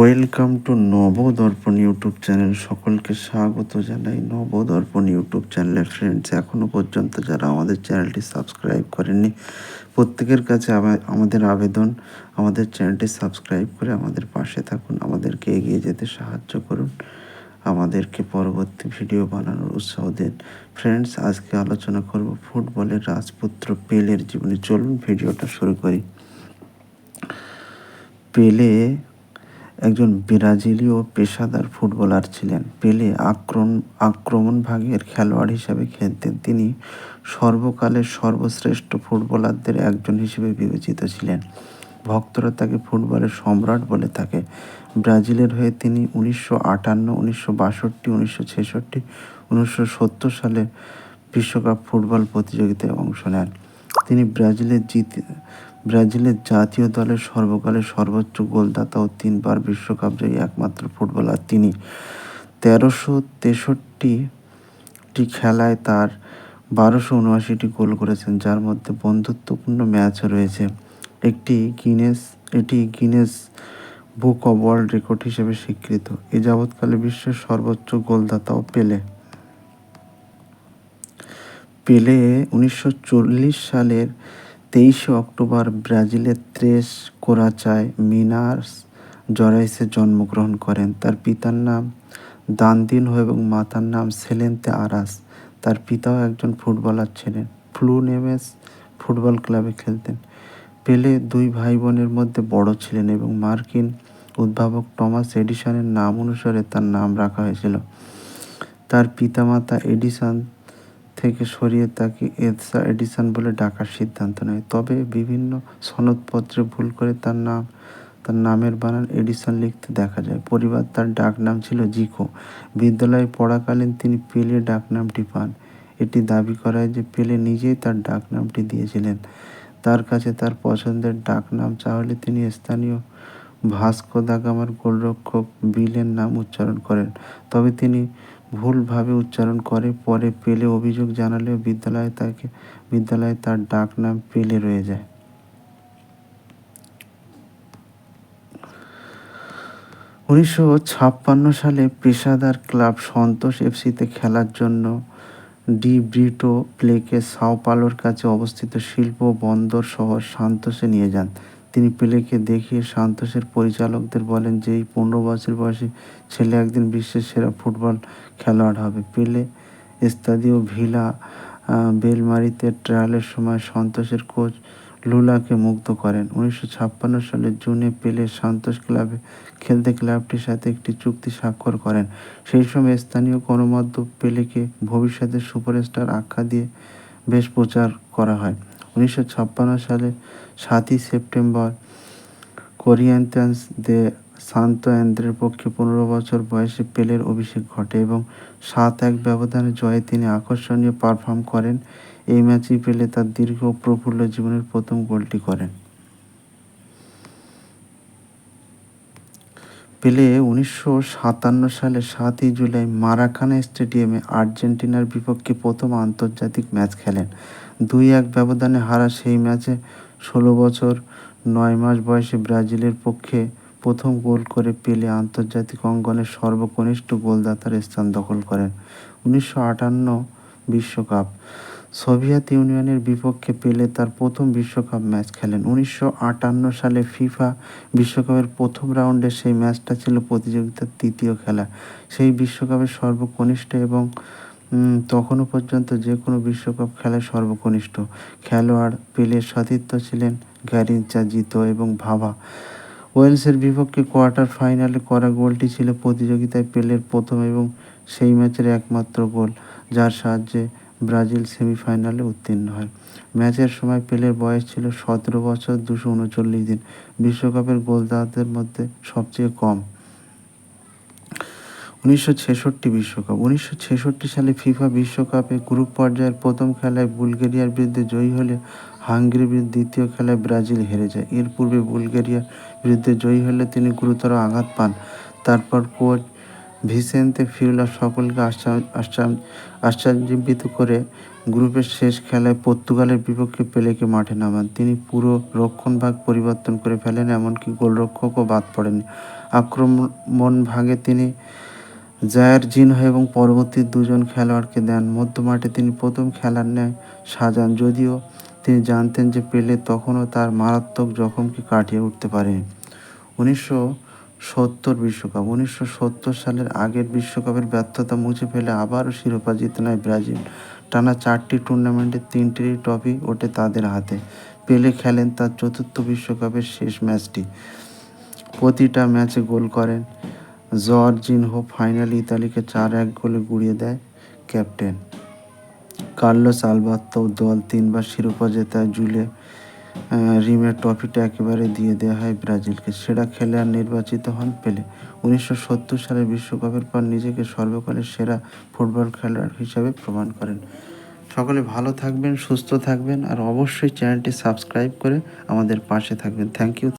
Welcome to Nabadarpan YouTube channel সকলকে স্বাগত জানাই নবদর্পণ ইউটিউব চ্যানেলের ফ্রেন্ডস এখনও পর্যন্ত যারা আমাদের চ্যানেলটি সাবস্ক্রাইব করেননি, প্রত্যেকের কাছে আমাদের আবেদন, আমাদের চ্যানেলটি সাবস্ক্রাইব করে আমাদের পাশে থাকুন, আমাদেরকে এগিয়ে যেতে সাহায্য করুন, আমাদেরকে পরবর্তী ভিডিও বানানোর উৎসাহ দিন। ফ্রেন্ডস আজকে আলোচনা করব ফুটবলের রাজপুত্র পেলের জীবনে। চলুন ভিডিওটা শুরু করি। পেলে একজন ব্রাজিলীয় পেশাদার ফুটবলার ছিলেন। পেলে আক্রমণ আক্রমণ ভাগের খেলোয়াড় হিসেবে খেলতেন। তিনি সর্বকালের সর্বশ্রেষ্ঠ ফুটবলারদের একজন হিসেবে বিবেচিত ছিলেন। ভক্তরা তাকে ফুটবলের সম্রাট বলে থাকে। ব্রাজিলের হয়ে তিনি উনিশশো আটান্ন, উনিশশো বাষট্টি, উনিশশো ছেষট্টি, উনিশশো সত্তর সালে বিশ্বকাপ ফুটবল প্রতিযোগিতায় অংশ নেন। তিনি ব্রাজিলের জিতে ব্রাজিলের জাতীয় দলের সর্বকালের সর্বোচ্চ গোলদাতা ও তিনবার বিশ্বকাপ জয়ী একমাত্র ফুটবলার তিনি। তেরোশো তেষট্টিটি খেলায় তার বারোশো উনআশিটি গোল করেছেন, যার মধ্যে বন্ধুত্বপূর্ণ ম্যাচও রয়েছে। একটি গিনেস, এটি Guinness book of world record হিসেবে স্বীকৃত। এ যাবৎকালে বিশ্বের সর্বোচ্চ গোলদাতাও পেলে। পেলে উনিশশো চল্লিশ সালের তেইশে অক্টোবর ব্রাজিলের ত্রেস কোরাচায় মিনার্স জরাইসে জন্মগ্রহণ করেন। তার পিতার নাম দান্দিনহো এবং মাতার নাম সেলেন্তে আরাস। তার পিতাও একজন ফুটবলার ছিলেন। ফ্লুনেমেস ফুটবল ক্লাবে খেলতেন। পেলে দুই ভাই বোনের মধ্যে বড় ছিলেন এবং মার্কিন উদ্ভাবক টমাস এডিসনের নাম অনুসারে তার নাম রাখা হয়েছিল। তার পিতামাতা এডিসন থেকে সরিয়ে তাকে এডসা এডিসন বলে ডাকার সিদ্ধান্ত নেয়। তবে বিভিন্ন সনদপত্রে ভুল করে তার নাম, তার নামের বানান এডিসন লিখতে দেখা যায়। পরিবার তার ডাক নাম ছিল জিকো। বিদ্যালয়ে পড়াকালীন তিনি পেলে ডাক নামটি পান। এটি দাবি করা হয় যে পেলে নিজেই তার ডাক নামটি দিয়েছিলেন। তার কাছে তার পছন্দের ডাক নাম চাহলে তিনি স্থানীয় ভাস্কো দা গামার গোলরক্ষক বিলের নাম উচ্চারণ করেন। তবে তিনি ভুলভাবে উচ্চারণ করে, পরে পেলে অভিযোগ জানালেও বিদ্যালয়ে তাকে, বিদ্যালয়ে তার ডাক নাম পেলে রয়ে যায়। উনিশশো ছাপ্পান্ন সালে পেশাদার ক্লাব সন্তোষ এফসিতে খেলার জন্য ডি ব্রিটো প্লেকে সাও পালোর কাছে অবস্থিত শিল্প বন্দর শহর সান্তোসে নিয়ে যান। তিনি পেলেকে দেখিয়ে সান্তোসের পরিচালকদের বলেন যে এই পনেরো বছর বয়সী ছেলে একদিন বিশ্বের সেরা ফুটবল খেলোয়াড় হবে। পেলে স্তাদিও ভিলা বেলমারিতে ট্রায়ালের সময় সন্তোষের কোচ লুলাকে মুগ্ধ করেন। উনিশশো ছাপ্পান্ন সালের জুনে পেলে সন্তোষ ক্লাবে খেলতে ক্লাবটির সাথে একটি চুক্তি স্বাক্ষর করেন। সেই সময় স্থানীয় গণমাধ্যম পেলেকে ভবিষ্যতের সুপারস্টার আখ্যা দিয়ে বেশ প্রচার করা হয়। উনিশশো ছাপ্পান্ন সালে সাতই সেপ্টেম্বর কোরিয়ান্টান্স দে সান্তো অ্যান্দ্রের পক্ষে পনেরো বছর বয়সে পেলের অভিষেক ঘটে এবং সাত এক ব্যবধানে জয়ে তিনি আকর্ষণীয় পারফর্ম করেন। এই ম্যাচেই পেলে তার দীর্ঘ প্রফুল্ল জীবনের প্রথম গোলটি করেন। পেলে উনিশশো সাতান্ন সালে সাতই জুলাই মারাকানা স্টেডিয়ামে আর্জেন্টিনার বিপক্ষে প্রথম আন্তর্জাতিক ম্যাচ খেলেন। দুই এক ব্যবধানে হারা সেই ম্যাচে ষোলো বছর, নয় মাস বয়সে ব্রাজিলের পক্ষে প্রথম গোল করে পেলে আন্তর্জাতিক অঙ্গনে সর্বকনিষ্ঠ গোলদাতার স্থান দখল করেন। উনিশশো আটান্ন বিশ্বকাপ। সোভিয়েত ইউনিয়নের বিপক্ষে পেলে তার প্রথম বিশ্বকাপ ম্যাচ খেলেন। উনিশশো আটান্ন সালে ফিফা বিশ্বকাপের প্রথম রাউন্ডে সেই ম্যাচটা ছিল প্রতিযোগিতার তৃতীয় খেলা। সেই বিশ্বকাপের সর্বকনিষ্ঠ এবং তখনও পর্যন্ত যে কোনো বিশ্বকাপ খেলায় সর্বকনিষ্ঠ খেলোয়াড় পেলের সতীর্থ ছিলেন গ্যারিনচা জিতো এবং ভাভা। ওয়েলসের বিপক্ষে কোয়ার্টার ফাইনালে করা গোলটি ছিল প্রতিযোগিতায় পেলের প্রথম এবং সেই ম্যাচের একমাত্র গোল, যার সাহায্যে ব্রাজিল সেমিফাইনালে উত্তীর্ণ হয়। ম্যাচের সময় পেলের বয়স ছিল সতেরো বছর দুশো উনচল্লিশ দিন। বিশ্বকাপের গোলদাতাদের মধ্যে সবচেয়ে কম। উনিশশো ছেষট্টি বিশ্বকাপ। উনিশশো ছেষট্টি সালে ফিফা বিশ্বকাপে গ্রুপ পর্যায়ের প্রথম খেলায় বুলগেরিয়ার বিরুদ্ধে জয়ী হলে হাঙ্গেরির বিরুদ্ধে দ্বিতীয় খেলায় ব্রাজিল হেরে যায়। এর পূর্বে বুলগেরিয়ার বিরুদ্ধে জয়ী হলে তিনি গুরুতর আঘাত পান। তারপর কোচ ভিসেন্তে ফিউলা সকলকে আশ্চা- আশ্চা- আশ্চর্যান্বিত করে গ্রুপের শেষ খেলায় পর্তুগালের বিপক্ষে পেলেকে মাঠে নামান। তিনি পুরো রক্ষণভাগ পরিবর্তন করে ফেলেন, এমনকি গোলরক্ষকও বাদ পড়েন আক্রমণ ভাগে তিনি জায়ার জিনহো এবং পরবর্তী দুজন খেলোয়াড়কে দেন। মধ্যমাঠে তিনি প্রথম খেলার ন্যায় সাজান, যদিও তিনি জানতেন যে পেলে তখনও তার মারাত্মক জখমকে কাটিয়ে উঠতে পারেন উনিশশো সত্তর বিশ্বকাপ। উনিশশো সত্তর সালের আগের বিশ্বকাপের ব্যর্থতা মুছে ফেলে আবারও শিরোপা জিতে নেয় ব্রাজিল। টানা চারটি টুর্নামেন্টে তিনটি ট্রফি ওঠে তাদের হাতে। পেলে খেলেন তার চতুর্থ বিশ্বকাপের শেষ ম্যাচটি। প্রতিটা ম্যাচে গোল করেন। জর্জিনহো ফাইনালে ইতালিকে চার এক গোলে গুড়িয়ে দেয় ক্যাপ্টেন। কার্লোস আলবাত্তো দল তিনবার শিরোপা জেতায়, জুলে রিমের ট্রফিটা একেবারে দিয়ে দেওয়া হয় ব্রাজিলকে। সেরা খেলোয়াড় নির্বাচিত হন পেলে। উনিশশো সত্তর সালের বিশ্বকাপের পর নিজেকে সর্বকালের সেরা ফুটবল খেলোয়াড় হিসাবে প্রমাণ করেন। সকলে ভালো থাকবেন, সুস্থ থাকবেন আর অবশ্যই চ্যানেলটি সাবস্ক্রাইব করে আমাদের পাশে থাকবেন। Thank you.